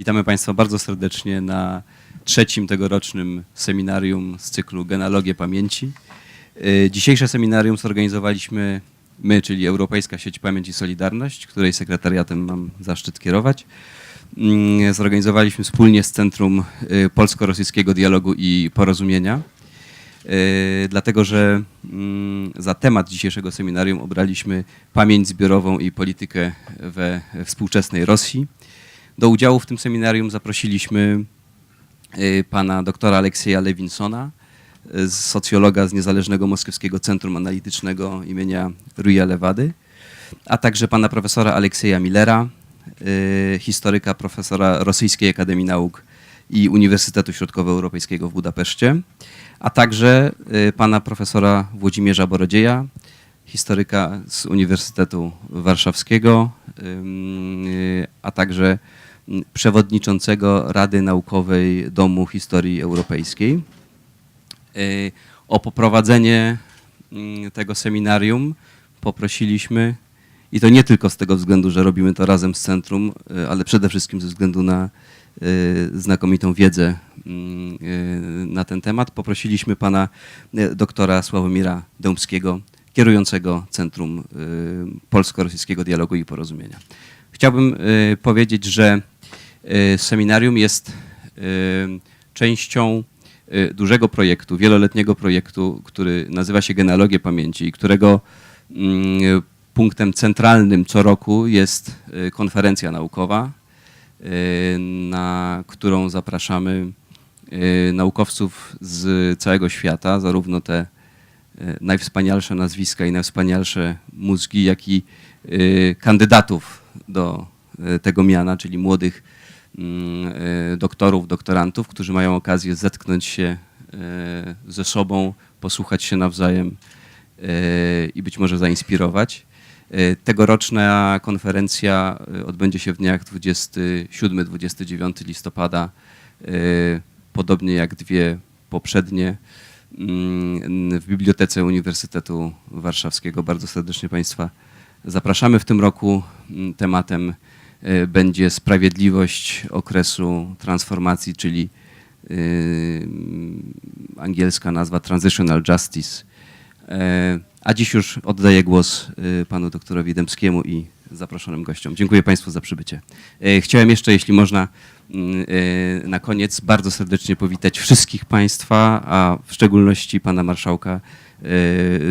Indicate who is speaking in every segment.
Speaker 1: Witamy Państwa bardzo serdecznie na trzecim tegorocznym seminarium z cyklu Genealogie Pamięci. Y, Dzisiejsze seminarium zorganizowaliśmy my, czyli Europejska Sieć Pamięć i Solidarność, której sekretariatem mam zaszczyt kierować. Mm, Zorganizowaliśmy wspólnie z Centrum y, Polsko-Rosyjskiego Dialogu i Porozumienia. Y, dlatego że mm, za temat dzisiejszego seminarium obraliśmy pamięć zbiorową i politykę we współczesnej Rosji. Do udziału w tym seminarium zaprosiliśmy y, pana doktora Aleksieja Lewinsona, y, socjologa z Niezależnego Moskiewskiego Centrum Analitycznego imienia Ruja Lewady, a także pana profesora Aleksieja Millera, y, historyka profesora Rosyjskiej Akademii Nauk i Uniwersytetu Środkowoeuropejskiego w Budapeszcie, a także pana profesora Włodzimierza Borodzieja, historyka z Uniwersytetu Warszawskiego, a także przewodniczącego Rady Naukowej Domu Historii Europejskiej. Y, O poprowadzenie mm, tego seminarium poprosiliśmy, i to nie tylko z tego względu, że robimy to razem z centrum, y, ale przede wszystkim ze względu na y, znakomitą wiedzę mm, na ten temat, poprosiliśmy pana doktora Sławomira Dębskiego, kierującego Centrum Polsko-Rosyjskiego Dialogu i Porozumienia. Chciałbym powiedzieć, że seminarium jest y, częścią y, dużego projektu, wieloletniego projektu, który nazywa się Genealogie Pamięci i którego mm, punktem centralnym co roku jest y, konferencja naukowa, y, na którą zapraszamy y, naukowców z całego świata, zarówno te y, najwspanialsze nazwiska i najwspanialsze mózgi, jak i y, kandydatów do y, tego miana, czyli młodych y, doktorów, doktorantów, którzy mają okazję zetknąć się y, ze sobą, posłuchać się nawzajem y, i być może zainspirować. Y, Tegoroczna konferencja y, odbędzie się w dniach 27-29 listopada, y, podobnie jak dwie poprzednie mm, w Bibliotece Uniwersytetu Warszawskiego. Bardzo serdecznie Państwa zapraszamy. W tym roku mm, tematem y, będzie sprawiedliwość okresu transformacji, czyli y, angielska nazwa Transitional Justice. E, A dziś już oddaję głos y, panu doktorowi Dębskiemu i zaproszonym gościom. Dziękuję Państwu za przybycie. E, Chciałem jeszcze, jeśli można, mm, e, na koniec bardzo serdecznie powitać wszystkich Państwa, a w szczególności pana marszałka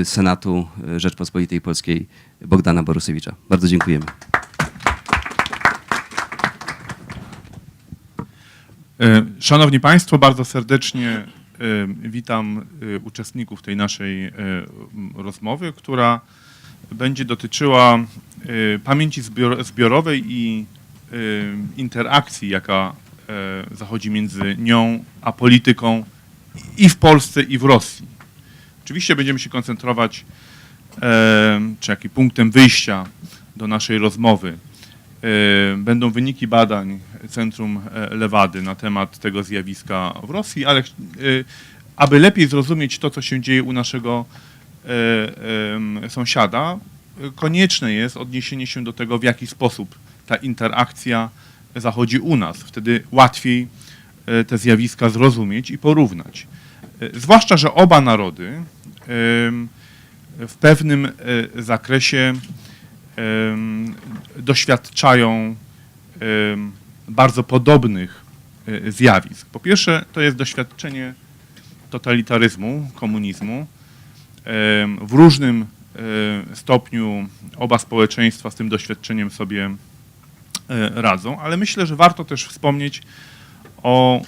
Speaker 1: Senatu Rzeczpospolitej Polskiej Bogdana Borusewicza. Bardzo dziękujemy.
Speaker 2: Szanowni Państwo, bardzo serdecznie e, witam e, uczestników tej naszej e, rozmowy, która będzie dotyczyła e, pamięci zbior- zbiorowej i e, interakcji, jaka e, zachodzi między nią a polityką i w Polsce, i w Rosji. Oczywiście będziemy się koncentrować, e, czy jaki punktem wyjścia do naszej rozmowy e, będą wyniki badań Centrum e, Lewady na temat tego zjawiska w Rosji, ale e, aby lepiej zrozumieć to, co się dzieje u naszego e, sąsiada, konieczne jest odniesienie się do tego, w jaki sposób ta interakcja zachodzi u nas. Wtedy łatwiej e, te zjawiska zrozumieć i porównać. Zwłaszcza, że oba narody w pewnym zakresie doświadczają bardzo podobnych e, zjawisk. Po pierwsze, to jest doświadczenie totalitaryzmu, komunizmu. W różnym e, stopniu oba społeczeństwa z tym doświadczeniem sobie e, radzą, ale myślę, że warto też wspomnieć o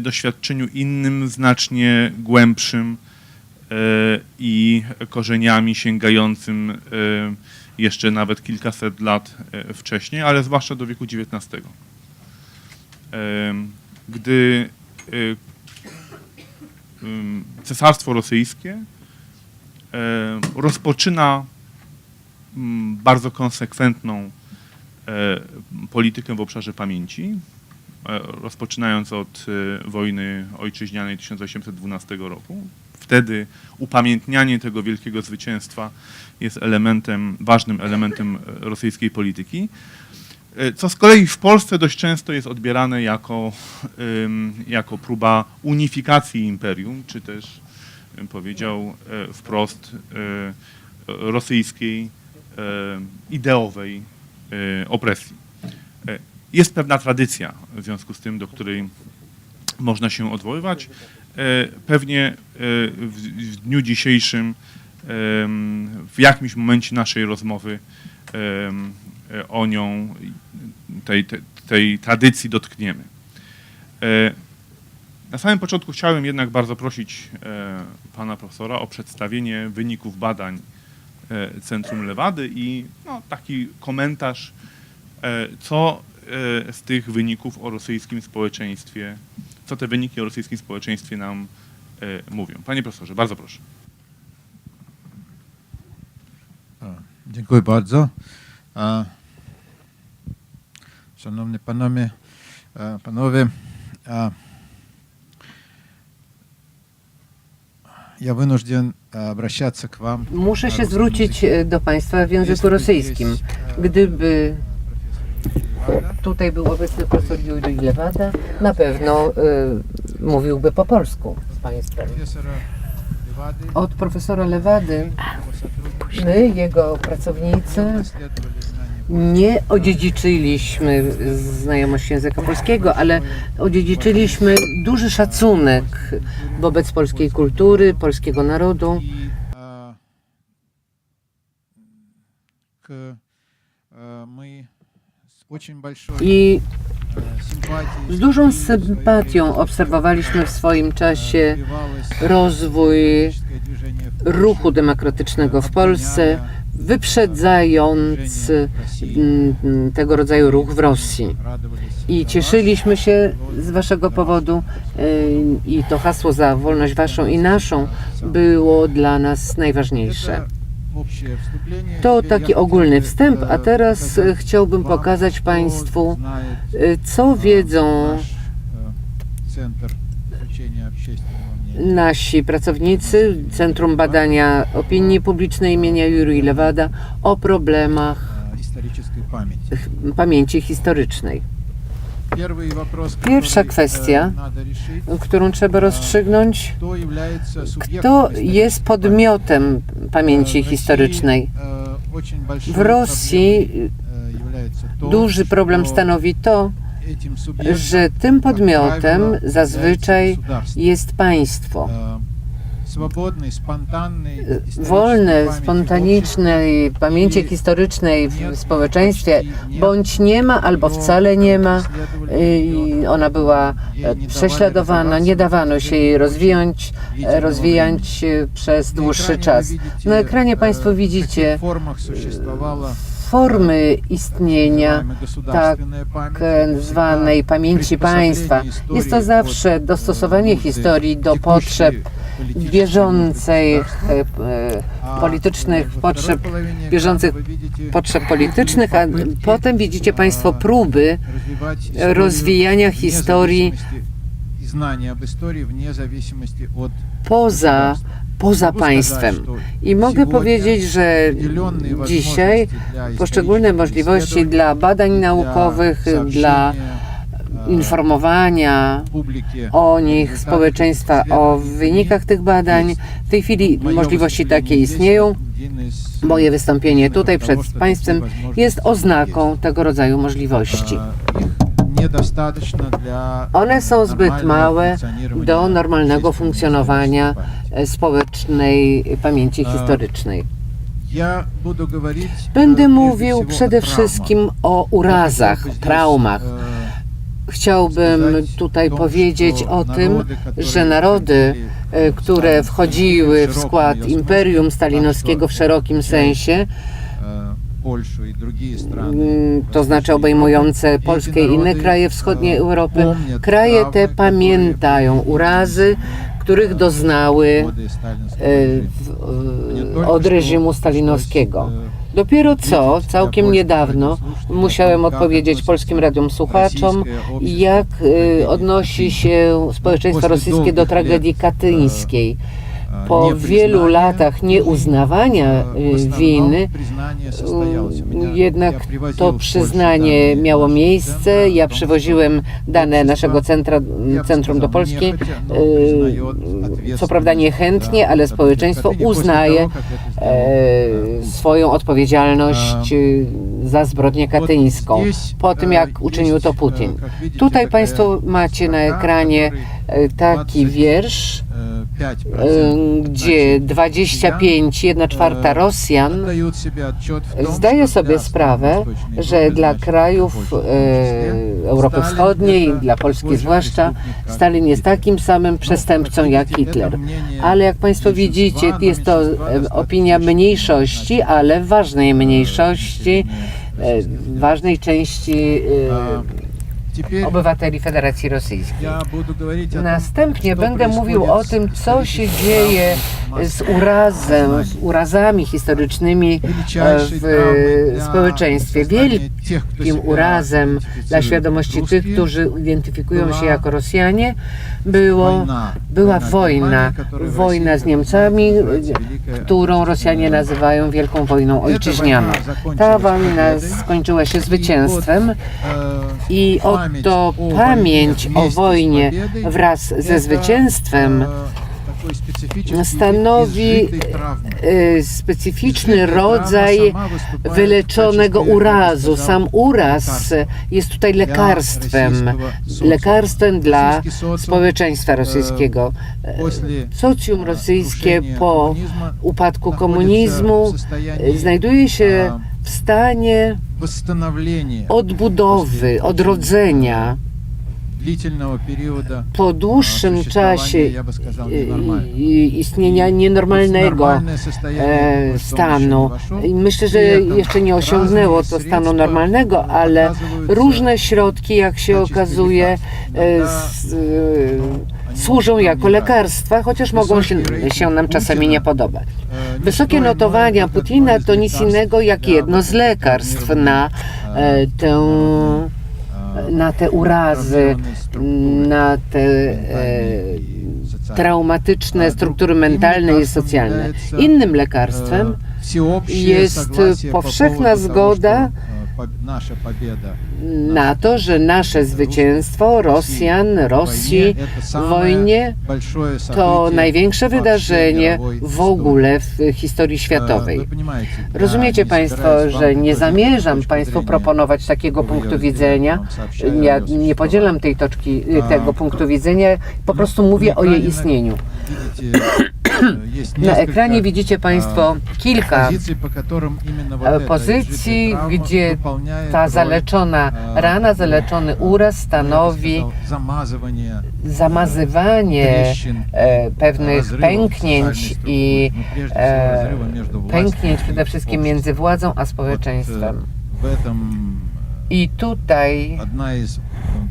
Speaker 2: doświadczeniu innym, znacznie głębszym i korzeniami sięgającym jeszcze nawet kilkaset lat e, wcześniej, ale zwłaszcza do wieku XIX. Gdy e, Cesarstwo Rosyjskie e, rozpoczyna mm, bardzo konsekwentną politykę w obszarze pamięci, rozpoczynając od wojny ojczyźnianej 1812 roku. Wtedy upamiętnianie tego wielkiego zwycięstwa jest elementem, ważnym elementem e, rosyjskiej polityki. E, Co z kolei w Polsce dość często jest odbierane jako, jako próba unifikacji imperium, czy też bym powiedział e, wprost rosyjskiej ideowej opresji. Jest pewna tradycja w związku z tym, do której można się odwoływać. E, Pewnie e, w, dniu dzisiejszym, w jakimś momencie naszej rozmowy e, o nią, tej, tej, tej tradycji dotkniemy. Na samym początku chciałem jednak bardzo prosić pana profesora o przedstawienie wyników badań Centrum Lewady i no, taki komentarz, co z tych wyników o rosyjskim społeczeństwie, co te wyniki o rosyjskim społeczeństwie nam e, mówią. Panie profesorze, bardzo proszę.
Speaker 3: А, Dziękuję bardzo. А, Szanowni panowie, а, panowie, а, ja wynужден обращаться к вам.
Speaker 4: Muszę się
Speaker 3: na
Speaker 4: zwrócić
Speaker 3: ruskim języku.
Speaker 4: e, do Państwa w języku
Speaker 3: Jeśli
Speaker 4: rosyjskim.
Speaker 3: jest, e,
Speaker 4: Gdyby
Speaker 3: profesor Wanda,
Speaker 4: Tutaj był obecny profesor Juri Lewada. Na pewno y, mówiłby po polsku z Państwem. Od profesora Lewady my, jego pracownicy, nie odziedziczyliśmy znajomości języka polskiego, ale odziedziczyliśmy duży szacunek wobec polskiej kultury, polskiego narodu.
Speaker 3: My
Speaker 4: i z dużą sympatią obserwowaliśmy w swoim czasie rozwój ruchu demokratycznego w Polsce, wyprzedzając tego rodzaju ruch w Rosji. I cieszyliśmy się z Waszego powodu e, i to hasło za wolność Waszą i naszą było dla nas najważniejsze. To taki ogólny wstęp, a teraz e, chciałbym pokazać Państwu, e, co wiedzą nasi pracownicy Centrum Badania Opinii Publicznej imienia Juri Lewada o problemach pamięci historycznej. Pierwsza kwestia, którą trzeba rozstrzygnąć, kto jest podmiotem pamięci historycznej. W Rosji duży problem stanowi to, że tym podmiotem zazwyczaj jest państwo.
Speaker 3: Swobodny, e, spontaniczny,
Speaker 4: wolne, spontanicznej pamięci historycznej w społeczeństwie, bądź nie ma, albo wcale nie ma. I ona była e, prześladowana, nie dawano się jej rozwijać, e, rozwijać przez dłuższy czas. Na ekranie Państwo widzicie formy istnienia tak zwanej pamięci państwa. Jest to zawsze dostosowanie historii do potrzeb bieżącej e, politycznych potrzeb, bieżących potrzeb politycznych, a potem widzicie Państwo próby rozwijania historii poza, poza państwem. I mogę powiedzieć, że dzisiaj poszczególne możliwości dla badań naukowych, dla informowania o nich społeczeństwa, o wynikach tych badań. W tej chwili możliwości takie istnieją. Moje wystąpienie tutaj przed Państwem jest oznaką tego rodzaju możliwości. One są zbyt małe do normalnego funkcjonowania społecznej pamięci historycznej. Będę mówił przede wszystkim o urazach, traumach. Chciałbym tutaj powiedzieć o tym, że narody, e, które wchodziły w skład Imperium Stalinowskiego w szerokim sensie, mm, to znaczy obejmujące Polskę i inne kraje wschodniej Europy, kraje te pamiętają urazy, których doznały e, e, od reżimu stalinowskiego. Dopiero co, całkiem niedawno, musiałem odpowiedzieć polskim radiom słuchaczom, jak y, odnosi się społeczeństwo rosyjskie do tragedii katyńskiej. po wielu latach nieuznawania
Speaker 3: e,
Speaker 4: winy, jednak to przyznanie miało miejsce. Ja przywoziłem dane naszego centra, centrum do Polski.
Speaker 3: E,
Speaker 4: co prawda niechętnie, ale społeczeństwo uznaje E, swoją odpowiedzialność e, za zbrodnię katyńską, po tym jak uczynił to Putin. Tutaj Państwo macie na ekranie e, taki wiersz, gdzie 25, 1 czwarta Rosjan zdaje sobie sprawę, że dla krajów e, Europy Wschodniej, dla Polski zwłaszcza, Stalin jest takim samym przestępcą jak Hitler. Ale jak Państwo widzicie, jest to e, opinia mniejszości, ale ważnej mniejszości, e, ważnej części e, obywateli Federacji Rosyjskiej. Następnie będę mówił o tym, co się dzieje z urazem, z urazami historycznymi e, w społeczeństwie. Wielkim urazem dla świadomości tych, którzy identyfikują się jako Rosjanie, było, była wojna. Wojna z Niemcami, którą Rosjanie nazywają Wielką Wojną Ojczyźnianą. Ta wojna skończyła się zwycięstwem i oto pamięć o wojnie wraz ze zwycięstwem stanowi e, specyficzny rodzaj wyleczonego urazu. Sam uraz jest tutaj lekarstwem, lekarstwem dla społeczeństwa rosyjskiego. E, Socjum rosyjskie po upadku komunizmu e, znajduje się w stanie odbudowy, odrodzenia. Po dłuższym czasie istnienia nienormalnego e, stanu. Myślę, że jeszcze nie osiągnęło to stanu normalnego, ale różne środki, jak się okazuje, e, e, służą jako lekarstwa, chociaż mogą się nam czasami nie podobać. Wysokie notowania Putina to nic innego jak jedno z lekarstw na e, tę na te urazy, na te e, traumatyczne struktury mentalne i socjalne. Innym lekarstwem jest powszechna zgoda na to, że nasze zwycięstwo Rosjan, Rosji w wojnie to największe wydarzenie w ogóle w historii światowej. Rozumiecie Państwo, że nie zamierzam Państwu proponować takiego punktu widzenia. Ja nie podzielam tej toczki, tego punktu widzenia, po prostu mówię o jej istnieniu. Na ekranie widzicie Państwo kilka pozycji, gdzie ta zaleczona rana, zaleczony uraz stanowi zamazywanie e, e, pewnych e, pęknięć i pęknięć przede wszystkim między władzą a społeczeństwem. I tutaj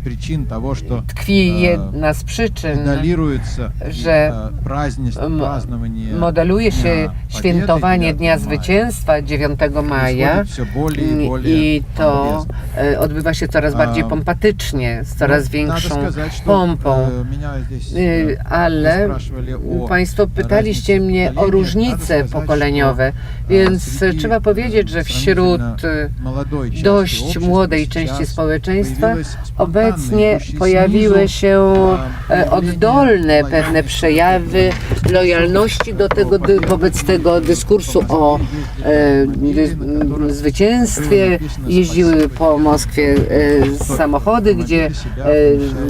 Speaker 3: причин того, что
Speaker 4: tkwi jedna z przyczyn,
Speaker 3: моделируется
Speaker 4: że
Speaker 3: э, празднеств-
Speaker 4: m-
Speaker 3: празднование
Speaker 4: modeluje się
Speaker 3: Dnia
Speaker 4: świętowanie
Speaker 3: Победы
Speaker 4: Dnia
Speaker 3: 9 maja.
Speaker 4: Zwycięstwa 9 maja
Speaker 3: Происходит всё более и более
Speaker 4: i to
Speaker 3: помпезно.
Speaker 4: e, odbywa się coraz bardziej
Speaker 3: A,
Speaker 4: pompatycznie, z coraz
Speaker 3: Ну,
Speaker 4: większą
Speaker 3: надо сказать, что,
Speaker 4: pompą.
Speaker 3: э, меня здесь,
Speaker 4: Y,
Speaker 3: э,
Speaker 4: Ale
Speaker 3: спрашивали о
Speaker 4: Państwo pytaliście
Speaker 3: разнице
Speaker 4: mnie o
Speaker 3: поколения. Надо
Speaker 4: różnice
Speaker 3: сказать,
Speaker 4: pokoleniowe,
Speaker 3: что,
Speaker 4: więc
Speaker 3: э,
Speaker 4: trzeba
Speaker 3: среди,
Speaker 4: powiedzieć, że
Speaker 3: э,
Speaker 4: wśród
Speaker 3: сравнительно
Speaker 4: y,
Speaker 3: молодой части
Speaker 4: dość
Speaker 3: общества
Speaker 4: młodej
Speaker 3: сейчас
Speaker 4: części społeczeństwa
Speaker 3: появилось спонтанное,
Speaker 4: Obecnie pojawiły się e, oddolne pewne przejawy lojalności do tego, wobec tego dyskursu o e, zwycięstwie. Jeździły po Moskwie e, samochody, gdzie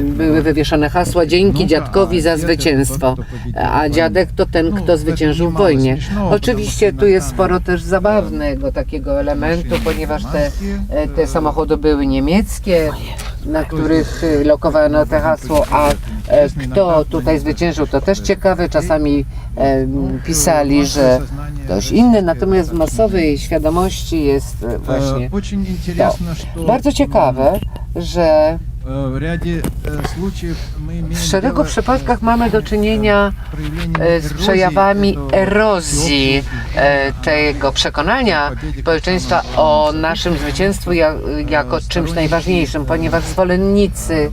Speaker 4: były wywieszone hasła dzięki dziadkowi za zwycięstwo, a dziadek to ten, kto zwyciężył w wojnie. Oczywiście tu jest sporo też zabawnego takiego elementu, ponieważ te, te samochody były niemieckie na których y, lokowano te hasło, a e, kto tutaj zwyciężył, to też ciekawe. Czasami e, pisali, że ktoś inny, natomiast w masowej świadomości jest e, właśnie
Speaker 3: to.
Speaker 4: Bardzo ciekawe, że w szeregu przypadkach mamy do czynienia e, z przejawami erozji e, tego przekonania społeczeństwa o naszym zwycięstwie jako czymś najważniejszym, ponieważ zwolennicy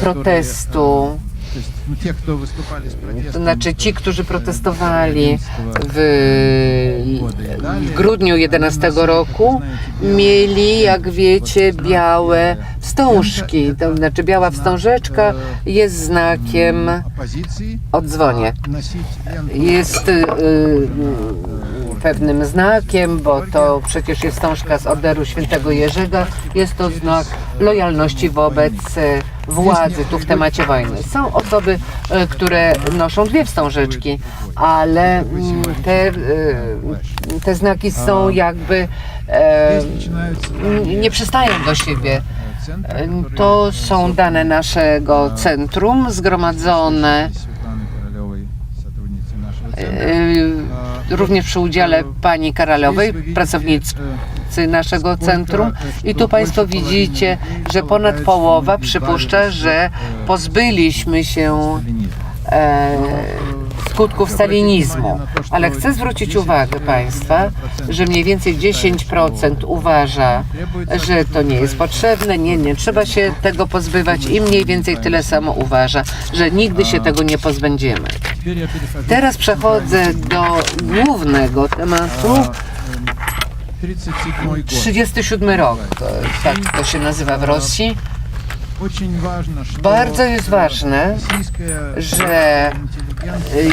Speaker 4: protestu
Speaker 3: э, То есть, ну, те, кто выступали с протестом,
Speaker 4: To znaczy ci, którzy protestowali w, w
Speaker 3: w
Speaker 4: grudniu 11 roku, mieli, jak wiecie, białe wstążki. To znaczy biała wstążeczka jest znakiem
Speaker 3: оппозиции,
Speaker 4: o dzwonie.
Speaker 3: а носить ленту
Speaker 4: Jest y, y, pewnym znakiem, bo to przecież jest wstążka z orderu świętego Jerzego. Jest to znak lojalności wobec e, władzy tu w temacie wojny. Są osoby, e, które noszą dwie wstążeczki, ale mm, te, e, te znaki są jakby nie przystają do siebie. To są dane naszego centrum zgromadzone również przy udziale pani Karalowej, pracownicy naszego centrum. I tu Państwo widzicie, że ponad połowa przypuszcza, że pozbyliśmy się e, skutków stalinizmu, ale chcę zwrócić uwagę Państwa, że mniej więcej 10% uważa, że to nie jest potrzebne, nie, nie trzeba się tego pozbywać i mniej więcej tyle samo uważa, że nigdy się tego nie pozbędziemy. Teraz przechodzę do głównego tematu.
Speaker 3: 37
Speaker 4: rok, tak to się nazywa w Rosji. Bardzo jest ważne, że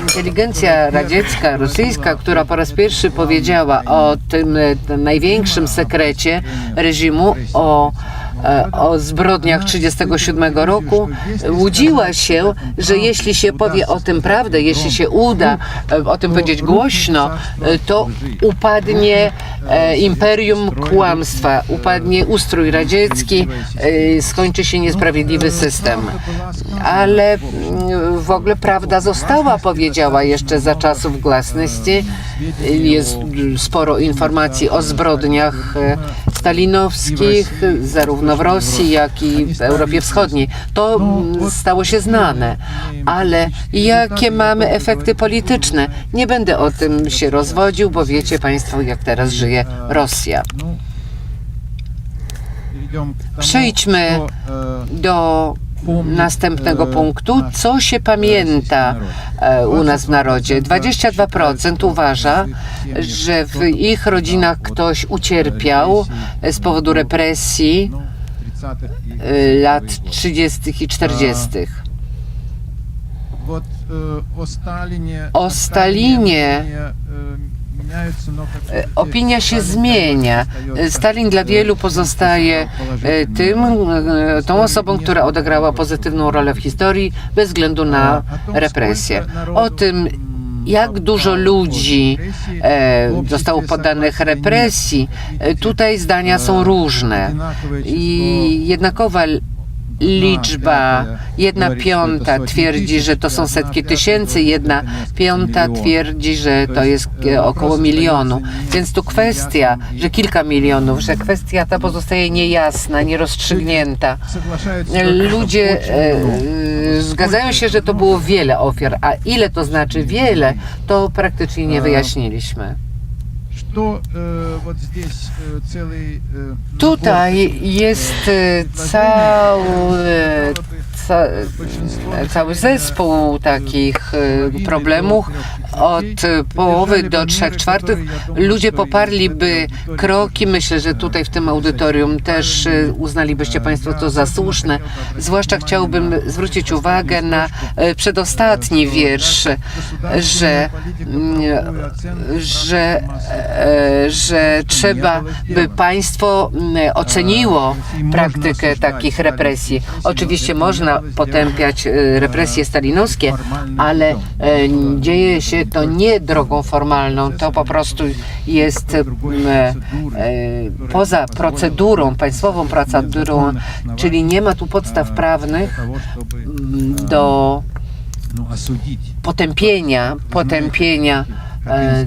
Speaker 4: inteligencja radziecka, rosyjska, która po raz pierwszy powiedziała o tym, e, tym największym sekrecie reżimu, o o zbrodniach 1937 roku, łudziła się, że jeśli się powie o tym prawdę, jeśli się uda e, o tym powiedzieć głośno, e, to upadnie e, imperium kłamstwa, upadnie ustrój radziecki, e, skończy się niesprawiedliwy system. Ale mm, w ogóle prawda została powiedziała jeszcze za czasów glasności. Jest sporo informacji o zbrodniach e, stalinowskich, zarówno w Rosji, jak i w Europie Wschodniej. To stało się znane, ale jakie mamy efekty polityczne? Nie będę o tym się rozwodził, bo wiecie Państwo, jak teraz żyje Rosja. Przejdźmy do następnego punktu, co się pamięta e, u nas w narodzie. 22% uważa, że w ich rodzinach ktoś ucierpiał z powodu represji e, lat 30. i 40. O Stalinie E, opinia się zmienia. Stalin dla wielu pozostaje e, tym, e, tą osobą, która odegrała pozytywną rolę w historii bez względu na represje. O tym jak dużo ludzi zostało poddanych represji, tutaj zdania są różne i jednakowa liczba. Jedna piąta twierdzi, że to są setki tysięcy, jedna piąta twierdzi, że to jest e, około milionu. Więc tu kwestia, że kilka milionów, że kwestia ta pozostaje niejasna, nierozstrzygnięta. Ludzie
Speaker 3: e, e,
Speaker 4: e, zgadzają się, że to było wiele ofiar, a ile to znaczy wiele, to praktycznie nie wyjaśniliśmy. Tutaj jest cały, ca, cały zespół takich e, problemów. Od połowy do trzech czwartych ludzie poparliby kroki. Myślę, że tutaj w tym audytorium też e, uznalibyście Państwo to za słuszne. Zwłaszcza chciałbym zwrócić uwagę na e, przedostatni wiersz, że, mm, że, e, że trzeba, by państwo mm, oceniło praktykę takich represji. Oczywiście można można potępiać e, represje stalinowskie, ale e, dzieje się to nie drogą formalną, to po prostu jest e, poza procedurą, państwową procedurą, czyli nie ma tu podstaw prawnych do
Speaker 3: no,
Speaker 4: potępienia, potępienia E,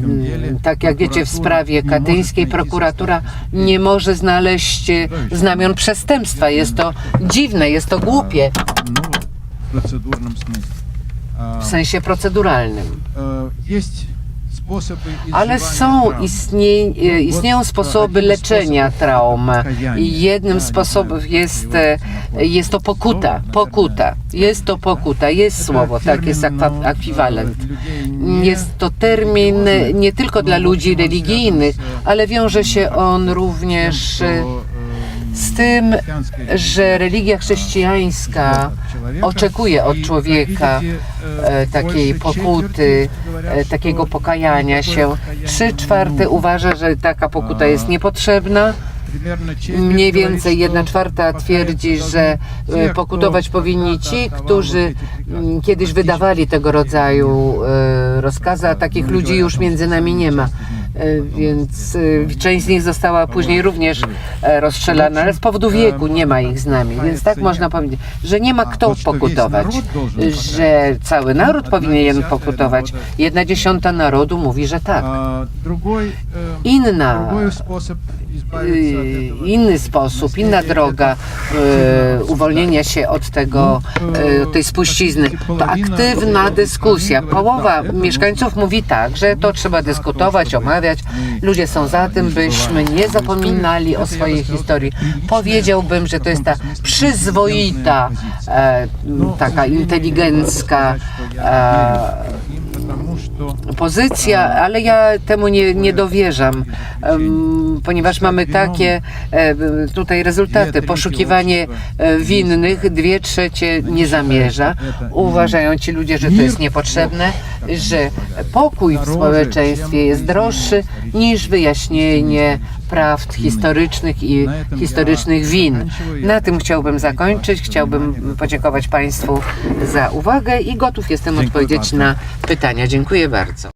Speaker 4: tak jak wiecie, w sprawie katyńskiej prokuratura nie może znaleźć e, znamion przestępstwa. Jest to dziwne, jest to głupie. W sensie proceduralnym.
Speaker 3: Jest
Speaker 4: ale są, istnie, istnieją sposoby leczenia traum. Jednym z sposobów jest, jest to pokuta. Pokuta. Jest to pokuta. Jest słowo, tak, jest ekwiwalent. Jest to termin nie tylko dla ludzi religijnych, ale wiąże się on również z tym, że religia chrześcijańska oczekuje od człowieka e, takiej pokuty, e, takiego pokajania się. Trzy czwarte uważa, że taka pokuta jest niepotrzebna. Mniej więcej jedna czwarta twierdzi, że e, pokutować powinni ci, którzy mm, kiedyś wydawali tego rodzaju rozkazy, a takich ludzi już między nami nie ma. E, Więc e, część z nich została później również e, rozstrzelana, ale z powodu wieku nie ma ich z nami. Więc tak można powiedzieć, że nie ma kto pokutować, że cały naród powinien pokutować. Jedna dziesiąta narodu mówi, że tak. Inna inny sposób, inna droga uwolnienia się od tego, y, tej spuścizny. To aktywna dyskusja. Połowa mieszkańców mówi tak, że to trzeba dyskutować, omawiać. Ludzie są za tym, byśmy nie zapominali o swojej historii. Powiedziałbym, że to jest ta przyzwoita, e, taka inteligencka e, pozycja, ale ja temu nie, nie dowierzam, ponieważ mamy takie e, tutaj rezultaty. Poszukiwanie e, winnych, dwie trzecie nie zamierza. Uważają ci ludzie, że to jest niepotrzebne, że pokój w społeczeństwie jest droższy niż wyjaśnienie prawd historycznych i historycznych win. Na tym chciałbym zakończyć. Chciałbym podziękować Państwu za uwagę i gotów jestem odpowiedzieć na pytania. Dziękuję bardzo.